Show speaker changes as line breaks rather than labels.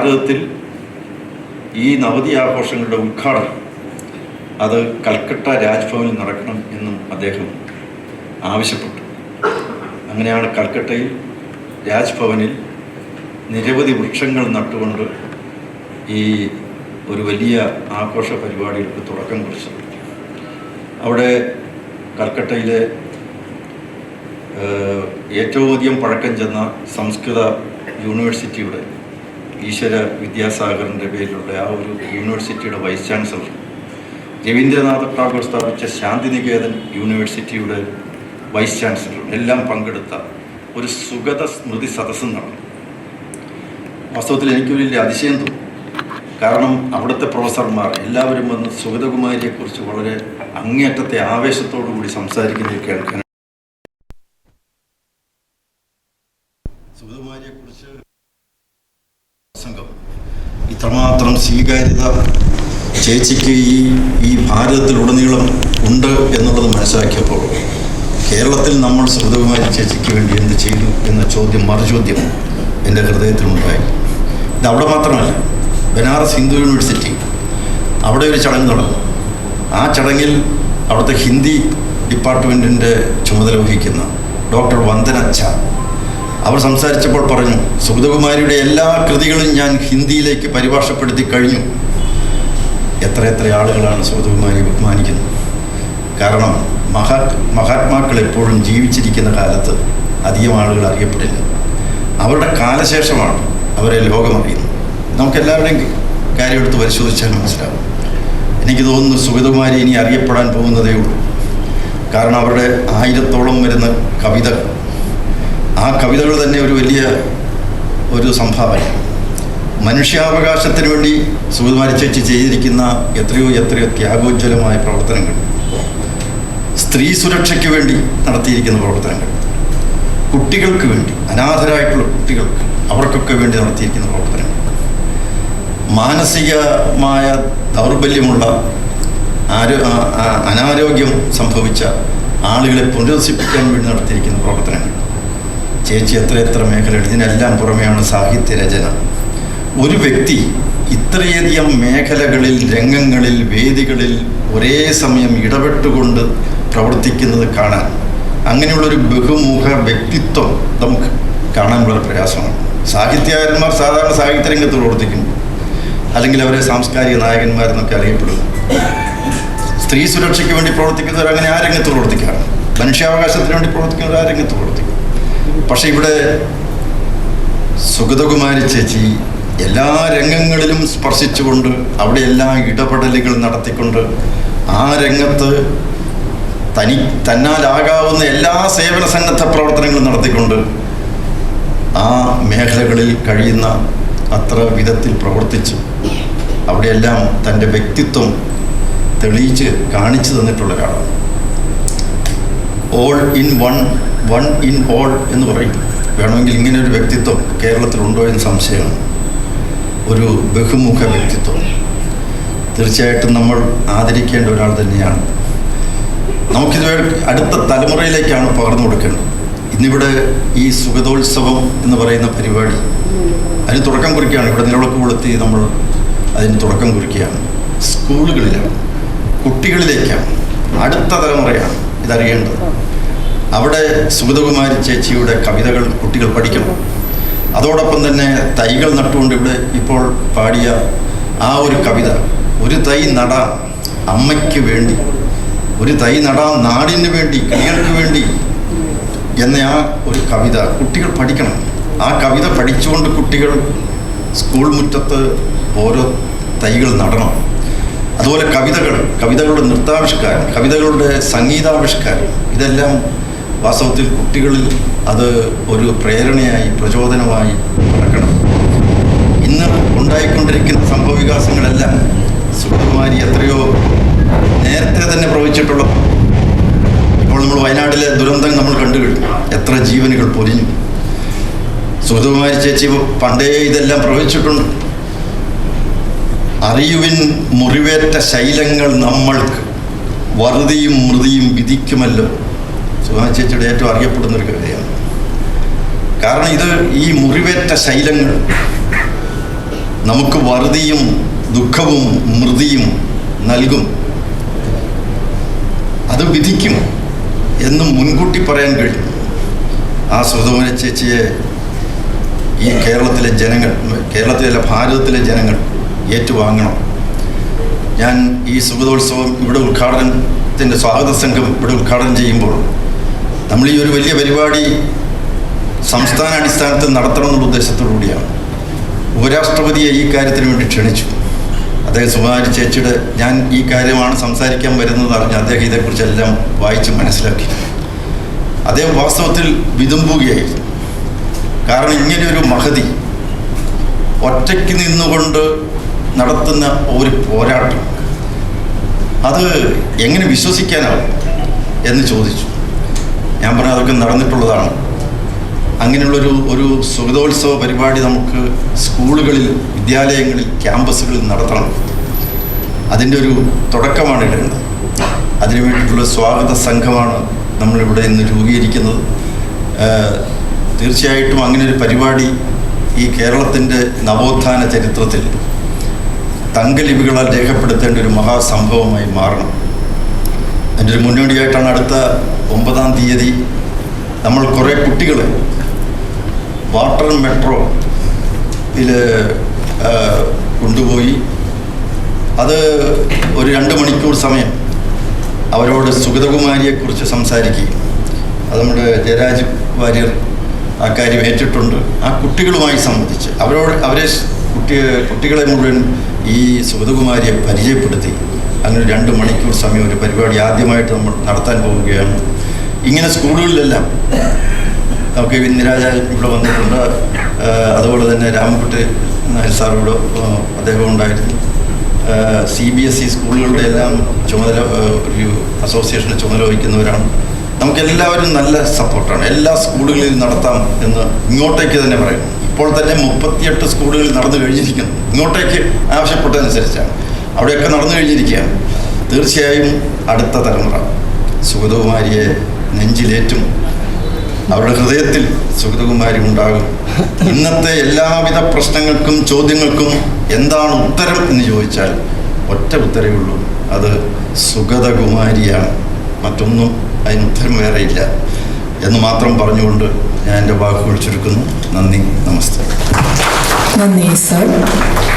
ഭാരതത്തിൽ ഈ നവതി ആഘോഷങ്ങളുടെ ഉദ്ഘാടനം അത് കൽക്കട്ട രാജ്ഭവനിൽ നടക്കണം എന്നും അദ്ദേഹം ആവശ്യപ്പെട്ടു. അങ്ങനെയാണ് കൽക്കട്ടയിൽ രാജ്ഭവനിൽ നിരവധി വൃക്ഷങ്ങൾ നട്ടുകൊണ്ട് ഈ ഒരു വലിയ ആഘോഷ പരിപാടികൾക്ക് തുടക്കം കുറിച്ചത്. അവിടെ കൽക്കട്ടയിലെ ഏറ്റവും അധികം പഴക്കം ചെന്ന സംസ്കൃത യൂണിവേഴ്സിറ്റിയുടെ ഈശ്വര വിദ്യാസാഗറിന്റെ പേരിലുള്ള ആ ഒരു യൂണിവേഴ്സിറ്റിയുടെ വൈസ് ചാൻസലർ രവീന്ദ്രനാഥ ടാഗോർ സ്ഥാപിച്ച ശാന്തിനികേതൻ യൂണിവേഴ്സിറ്റിയുടെ വൈസ് ചാൻസലർ എല്ലാം പങ്കെടുത്ത ഒരു സുഗത സ്മൃതി സദസ്സും നടന്നു വാസ്തവത്തിൽ എനിക്ക് വലിയ അതിശയം തോന്നി. കാരണം അവിടുത്തെ പ്രൊഫസർമാർ എല്ലാവരും വന്ന് സുഗതകുമാരിയെക്കുറിച്ച് വളരെ അങ്ങേയറ്റത്തെ ആവേശത്തോടു കൂടി സംസാരിക്കുന്നത് കേൾക്കാൻ സുഗതകുമാരിയെക്കുറിച്ച് ഇത്രമാത്രം സ്വീകാര്യത ചേച്ചിക്ക് ഈ ഈ ഭാരതത്തിലുടനീളം ഉണ്ട് എന്നുള്ളത് മനസ്സിലാക്കിയപ്പോൾ കേരളത്തിൽ നമ്മൾ സുഗതകുമാരി ചേച്ചിക്ക് വേണ്ടി എന്ത് ചെയ്തു എന്ന ചോദ്യം മറുചോദ്യം എന്റെ ഹൃദയത്തിലുണ്ടായി. ഇത് അവിടെ മാത്രമല്ല ബനാറസ് ഹിന്ദു യൂണിവേഴ്സിറ്റി അവിടെ ഒരു ചടങ്ങ് നടന്നു ആ ചടങ്ങിൽ അവിടുത്തെ ഹിന്ദി ഡിപ്പാർട്ട്മെന്റിന്റെ ചുമതല വഹിക്കുന്ന ഡോക്ടർ വന്ദന ഝാ അവർ സംസാരിച്ചപ്പോൾ പറഞ്ഞു സുഗതകുമാരിയുടെ എല്ലാ കൃതികളും ഞാൻ ഹിന്ദിയിലേക്ക് പരിഭാഷപ്പെടുത്തി കഴിഞ്ഞു. എത്ര എത്ര ആളുകളാണ് സുഗതകുമാരി ബഹുമാനിക്കുന്നത്. കാരണം മഹാ മഹാത്മാക്കൾ എപ്പോഴും ജീവിച്ചിരിക്കുന്ന കാലത്ത് അധികം ആളുകൾ അറിയപ്പെടില്ല. അവരുടെ കാലശേഷമാണ് അവരെ ലോകം അറിയുന്നത്. നമുക്കെല്ലാവരുടെയും കാര്യം എടുത്ത് പരിശോധിച്ചാൽ മനസ്സിലാവും. എനിക്ക് തോന്നുന്നു സുഗതകുമാരി ഇനി അറിയപ്പെടാൻ പോകുന്നതേ ഉള്ളൂ. കാരണം അവരുടെ ആയിരത്തോളം വരുന്ന കവിതകൾ ആ കവിതകൾ തന്നെ ഒരു വലിയ ഒരു സംഭാവന. മനുഷ്യാവകാശത്തിന് വേണ്ടി സുഗതകുമാരി ചേച്ചി ചെയ്തിരിക്കുന്ന എത്രയോ എത്രയോ ത്യാഗോജ്വലമായ പ്രവർത്തനങ്ങൾ. സ്ത്രീ സുരക്ഷയ്ക്ക് വേണ്ടി നടത്തിയിരിക്കുന്ന പ്രവർത്തനങ്ങൾ. കുട്ടികൾക്ക് വേണ്ടി അനാഥരായിട്ടുള്ള കുട്ടികൾക്ക് അവർക്കൊക്കെ വേണ്ടി നടത്തിയിരിക്കുന്ന പ്രവർത്തനങ്ങൾ. മാനസികമായ ദൗർബല്യമുള്ള ആരോ അനാരോഗ്യം സംഭവിച്ച ആളുകളെ പുനരസിപ്പിക്കാൻ വേണ്ടി നടത്തിയിരിക്കുന്ന പ്രവർത്തനങ്ങൾ. ചേച്ചി എത്ര എത്ര മേഖലകൾ ഇതിനെല്ലാം പുറമെയാണ് സാഹിത്യ രചന. ഒരു വ്യക്തി ഇത്രയധികം മേഖലകളിൽ രംഗങ്ങളിൽ വേദികളിൽ ഒരേ സമയം ഇടപെട്ടുകൊണ്ട് പ്രവർത്തിക്കുന്നത് കാണാൻ അങ്ങനെയുള്ളൊരു ബഹുമുഖ വ്യക്തിത്വം നമുക്ക് കാണാൻ പ്രയാസമാണ്. സാഹിത്യകാരന്മാർ സാധാരണ സാഹിത്യ രംഗത്ത് പ്രവർത്തിക്കുന്നു അല്ലെങ്കിൽ അവരെ സാംസ്കാരിക നായകന്മാരെന്നൊക്കെ അറിയപ്പെടുന്നു. സ്ത്രീ സുരക്ഷയ്ക്ക് വേണ്ടി പ്രവർത്തിക്കുന്നവർ അങ്ങനെ ആ രംഗത്ത് പ്രവർത്തിക്കാറ് മനുഷ്യാവകാശത്തിന് വേണ്ടി പ്രവർത്തിക്കുന്നവർ ആ രംഗത്ത് പ്രവർത്തിക്കും. പക്ഷെ ഇവിടെ സുഗതകുമാരി ചേച്ചി എല്ലാ രംഗങ്ങളിലും സ്പർശിച്ചുകൊണ്ട് അവിടെ എല്ലാ ഇടപെടലുകൾ നടത്തിക്കൊണ്ട് ആ രംഗത്ത് തനി തന്നാലാകാവുന്ന എല്ലാ സേവന സന്നദ്ധ പ്രവർത്തനങ്ങളും നടത്തിക്കൊണ്ട് ആ മേഖലകളിൽ കഴിയുന്ന അത്ര വിധത്തിൽ പ്രവർത്തിച്ചു അവിടെയെല്ലാം തന്റെ വ്യക്തിത്വം തെളിയിച്ച് കാണിച്ചു തന്നിട്ടുള്ള ഒരാളാണ്. All in one one in all എന്ന് പറയും. വേണമെങ്കിൽ ഇങ്ങനെ ഒരു വ്യക്തിത്വം കേരളത്തിലുണ്ടോ എന്ന് സംശയമാണ്. ഒരു ബഹുമുഖ വ്യക്തിത്വം. തീർച്ചയായിട്ടും നമ്മൾ ആദരിക്കേണ്ട ഒരാൾ തന്നെയാണ്. നമുക്കിത് അടുത്ത തലമുറയിലേക്കാണ് പകർന്നു കൊടുക്കേണ്ടത്. ഇന്നിവിടെ ഈ സുഗതോത്സവം എന്ന് പറയുന്ന പരിപാടി അതിന് തുടക്കം കുറിക്കുകയാണ്. ഇവിടെ നിലവിളക്ക് കൊളുത്തി നമ്മൾ അതിന് തുടക്കം കുറിക്കുകയാണ്. സ്കൂളുകളിലാണ് കുട്ടികളിലേക്കാണ് അടുത്ത തലമുറയാണ് ഇതറിയേണ്ടത്. അവിടെ സുഗതകുമാരി ചേച്ചിയുടെ കവിതകൾ കുട്ടികൾ പഠിക്കണം. അതോടൊപ്പം തന്നെ തൈകൾ നട്ടുകൊണ്ട് ഇവിടെ ഇപ്പോൾ പാടിയ ആ ഒരു കവിത ഒരു തൈ നട അമ്മയ്ക്ക് വേണ്ടി ഒരു തൈ നട നാടിന് വേണ്ടി കിളികൾക്ക് വേണ്ടി എന്ന ആ ഒരു കവിത കുട്ടികൾ പഠിക്കണം. ആ കവിത പഠിച്ചുകൊണ്ട് കുട്ടികൾ സ്കൂൾ മുറ്റത്ത് ഓരോ തൈകൾ നടണം. അതുപോലെ കവിതകൾ കവിതകളുടെ നൃത്താവിഷ്കാരം കവിതകളുടെ സംഗീതാവിഷ്കാരം ഇതെല്ലാം വാസ്തവത്തിൽ കുട്ടികളിൽ അത് ഒരു പ്രേരണയായി പ്രചോദനമായി നടക്കണം. ഇന്ന് ഉണ്ടായിക്കൊണ്ടിരിക്കുന്ന സംഭവവികാസങ്ങളെല്ലാം സുഗതകുമാരി എത്രയോ നേരത്തെ തന്നെ പ്രവചിച്ചിട്ടുള്ള ഇപ്പോൾ നമ്മൾ വയനാട്ടിലെ ദുരന്തം നമ്മൾ കണ്ടു എത്ര ജീവനുകൾ പൊലിഞ്ഞു. സുഗതകുമാരി ചേച്ചി പണ്ടേ ഇതെല്ലാം പ്രവചിച്ചിട്ടുണ്ട് അറിയുവിൻ മുറിവേറ്റ ശൈലങ്ങൾ നമ്മൾക്ക് വറുതിയും മൃതിയും വിധിക്കുമല്ലോ. സുഗതകുമാരി ചേച്ചിയുടെ ഏറ്റവും അറിയപ്പെടുന്ന ഒരു കവിതയാണ് കാരണം ഇത് ഈ മുറിവേറ്റ ശൈലങ്ങൾ നമുക്ക് വറുതിയും ദുഃഖവും മൃതിയും നൽകും. അത് വിധിക്കും എന്ന് മുൻകൂട്ടി പറയാൻ കഴിയും. ആ സുധമന ചേച്ചിയെ ഈ കേരളത്തിലെ ജനങ്ങൾ കേരളത്തിലെ ഭാരതത്തിലെ ജനങ്ങൾ ഏറ്റുവാങ്ങണം. ഞാൻ ഈ സുഗതോത്സവം ഇവിടെ ഉദ്ഘാടനത്തിന്റെ സ്വാഗത സംഘം ഇവിടെ ഉദ്ഘാടനം ചെയ്യുമ്പോൾ നമ്മൾ ഈ ഒരു വലിയ പരിപാടി സംസ്ഥാന അടിസ്ഥാനത്തിൽ നടത്തണം എന്നുള്ള ഉദ്ദേശത്തോടു കൂടിയാണ്. ഉപരാഷ്ട്രപതിയെ ഈ കാര്യത്തിന് വേണ്ടി ക്ഷണിച്ചു. അദ്ദേഹം സുമാരി ചേച്ചിയുടെ ഞാൻ ഈ കാര്യമാണ് സംസാരിക്കാൻ വരുന്നത് അറിഞ്ഞ് അദ്ദേഹം ഇതേക്കുറിച്ചെല്ലാം വായിച്ച് മനസ്സിലാക്കി. അദ്ദേഹം വാസ്തവത്തിൽ വിതുമ്പുകയായിരുന്നു. കാരണം ഇങ്ങനെയൊരു മഹതി ഒറ്റയ്ക്ക് നിന്നുകൊണ്ട് നടത്തുന്ന ഒരു പോരാട്ടം അത് എങ്ങനെ വിശ്വസിക്കാനാവും എന്ന് ചോദിച്ചു. ഞാൻ പറഞ്ഞ അതൊക്കെ നടന്നിട്ടുള്ളതാണ്. അങ്ങനെയുള്ളൊരു ഒരു സുഗതോത്സവ പരിപാടി നമുക്ക് സ്കൂളുകളിൽ വിദ്യാലയങ്ങളിൽ ക്യാമ്പസുകളിൽ നടത്തണം. അതിന്റെ ഒരു തുടക്കമാണ് ഇടേണ്ടത് അതിനു വേണ്ടിയിട്ടുള്ള സ്വാഗത സംഘമാണ് നമ്മളിവിടെ ഇന്ന് രൂപീകരിക്കുന്നത്. തീർച്ചയായിട്ടും അങ്ങനെ ഒരു പരിപാടി ഈ കേരളത്തിന്റെ നവോത്ഥാന ചരിത്രത്തിൽ തങ്കലിപികളാൽ രേഖപ്പെടുത്തേണ്ട ഒരു മഹാസംഭവമായി മാറണം. അതിന്റെ ഒരു മുന്നോടിയായിട്ടാണ് അടുത്ത ഒമ്പതാം തീയതി നമ്മൾ കുറേ കുട്ടികൾ വാട്ടർ മെട്രോ ഇതിൽ കൊണ്ടുപോയി. അത് ഒരു രണ്ട് മണിക്കൂർ സമയം അവരോട് സുഗതകുമാരിയെക്കുറിച്ച് സംസാരിക്കുകയും അത് നമ്മുടെ ജയരാജ് വാര്യർ ആ കാര്യം ഏറ്റിട്ടുണ്ട്. ആ കുട്ടികളുമായി സംബന്ധിച്ച് അവരോട് അവരെ കുട്ടിയെ കുട്ടി കുട്ടികളെ മുഴുവൻ ഈ സുഗതകുമാരിയെ പരിചയപ്പെടുത്തി. അങ്ങനെ രണ്ട് മണിക്കൂർ സമയം ഒരു പരിപാടി ആദ്യമായിട്ട് നമ്മൾ നടത്താൻ പോവുകയാണ്. ഇങ്ങനെ സ്കൂളുകളിലെല്ലാം നമുക്ക് ഇന്ദിരാജ ഇവിടെ വന്നിട്ടുണ്ട്. അതുപോലെ തന്നെ രാമൻകുട്ടി നായർ സാർ ഇവിടെ അദ്ദേഹം ഉണ്ടായിരുന്നു. സി ബി എസ് ഇ സ്കൂളുകളുടെ എല്ലാം ചുമതല ഒരു അസോസിയേഷന്റെ ചുമതല വഹിക്കുന്നവരാണ്. നമുക്കെല്ലാവരും നല്ല സപ്പോർട്ടാണ്. എല്ലാ സ്കൂളുകളിലും നടത്താം എന്ന് ഇങ്ങോട്ടേക്ക് തന്നെ പറയുന്നു. ഇപ്പോൾ തന്നെ മുപ്പത്തിയെട്ട് സ്കൂളുകളിൽ നടന്നു കഴിഞ്ഞിരിക്കുന്നു. ഇങ്ങോട്ടേക്ക് ആവശ്യപ്പെട്ടതനുസരിച്ചാണ്. അവിടെയൊക്കെ നടന്നു കഴിഞ്ഞിരിക്കുകയാണ്. തീർച്ചയായും അടുത്ത തലമുറ സുഗതകുമാരിയെ നെഞ്ചിലേറ്റും അവരുടെ ഹൃദയത്തിൽ സുഗതകുമാരി ഉണ്ടാകും. ഇന്നത്തെ എല്ലാവിധ പ്രശ്നങ്ങൾക്കും ചോദ്യങ്ങൾക്കും എന്താണ് ഉത്തരം എന്ന് ചോദിച്ചാൽ ഒറ്റ ഉത്തരവേ ഉള്ളൂ. അത് സുഗതകുമാരിയാണ്. മറ്റൊന്നും അതിന് ഉത്തരം വേറെയില്ല എന്ന് മാത്രം പറഞ്ഞുകൊണ്ട് ഞാൻ എന്റെ വാക്കുകൾ ചുരുക്കുന്നു. നന്ദി നമസ്തേ.
നന്ദി സർ.